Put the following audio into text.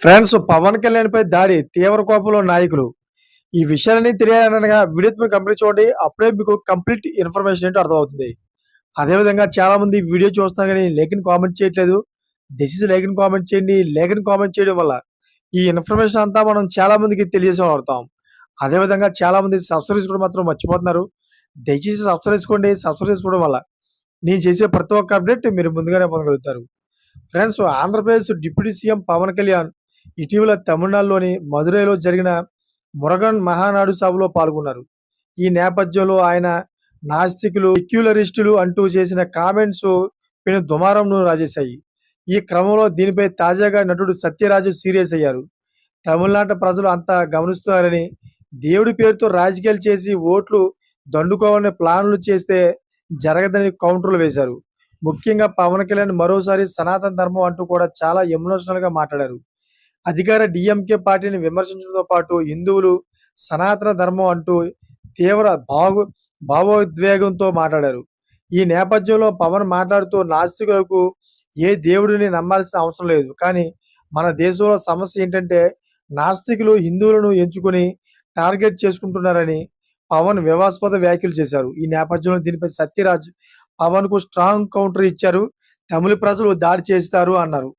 Friends Pawan Kalyan పై దాడి తీవ్ర కోపంలో నాయకులు. ఈ విషయాలన్నీ తెలియాలనగా వీడియో మీరు కంప్లీట్ చూడండి. అప్పుడే మీకు కంప్లీట్ ఇన్ఫర్మేషన్ ఏంటో అర్థమవుతుంది. అదేవిధంగా చాలా మంది వీడియో చూస్తున్నారు కానీ లేఖని కామెంట్ చేయట్లేదు. డిసీజ్ లేఖని కామెంట్ చేయండి. లేఖని కామెంట్ చేయడం వల్ల ఈ ఇన్ఫర్మేషన్ అంతా మనం చాలా మందికి తెలియజేసే వాడతాం అదేవిధంగా చాలా మంది సబ్స్క్రైబ్ చేసుకోవడం మాత్రం మర్చిపోతున్నారు. దయచేసి సబ్స్క్రైబ్ చేసుకోండి. సబ్స్క్రైబ్ చేసుకోవడం వల్ల నేను చేసే ప్రతి ఒక్క అప్డేట్ మీరు ముందుగానే పొందగలుగుతారు. Friends Andhra Pradesh deputy CM Pawan Kalyan ఇటీవల తమిళనాడులోని మదురైలో జరిగిన మురగన్ మహానాడు సభలో పాల్గొన్నారు. ఈ నేపథ్యంలో ఆయన నాస్తికులు సెక్యులరిస్టులు అంటూ చేసిన కామెంట్స్ పెను దుమారంను రాజేశాయి. ఈ క్రమంలో దీనిపై తాజాగా నటుడు సత్యరాజు సీరియస్ అయ్యారు. తమిళనాడు ప్రజలు అంతా గమనిస్తున్నారని దేవుడి పేరుతో రాజకీయాలు చేసి ఓట్లు దండుకోవాలని ప్లాన్లు చేస్తే జరగదని కౌంటర్లు వేశారు. ముఖ్యంగా పవన్ కళ్యాణ్ మరోసారి సనాతన ధర్మం అంటూ కూడా చాలా ఎమోషనల్గా మాట్లాడారు. అధికార డిఎంకే పార్టీని విమర్శించడంతో పాటు హిందువులు సనాతన ధర్మం అంటూ తీవ్ర భావ భావోద్వేగంతో మాట్లాడారు. ఈ నేపథ్యంలో పవన్ మాట్లాడుతూ నాస్తికులకు ఏ దేవుడిని నమ్మాల్సిన అవసరం లేదు. కానీ మన దేశంలో సమస్య ఏంటంటే నాస్తికులు హిందువులను ఎంచుకొని టార్గెట్ చేసుకుంటున్నారని పవన్ వివాస్పద వ్యాఖ్యలు చేశారు. ఈ నేపథ్యంలో దీనిపై సత్యరాజ్ పవన్కు స్ట్రాంగ్ కౌంటర్ ఇచ్చారు. తమిళ ప్రజలు దాడి చేస్తారు అన్నారు.